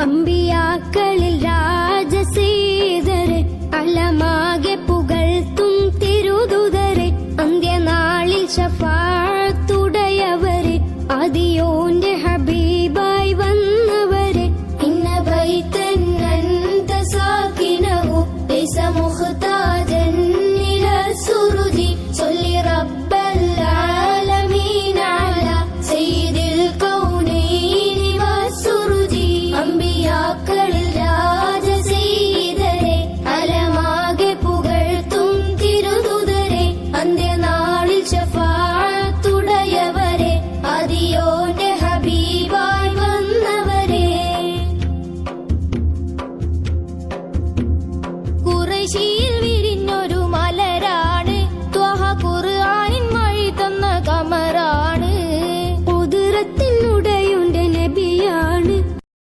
അമ്പിയാക്കളിൽ രാജസീതരെ അലമാകെ പുകഴ്ത്തും തിരുതുതരെ അന്ത്യനാളിൽ ശഫാത്തുടയവരെ അതിയോ 起立。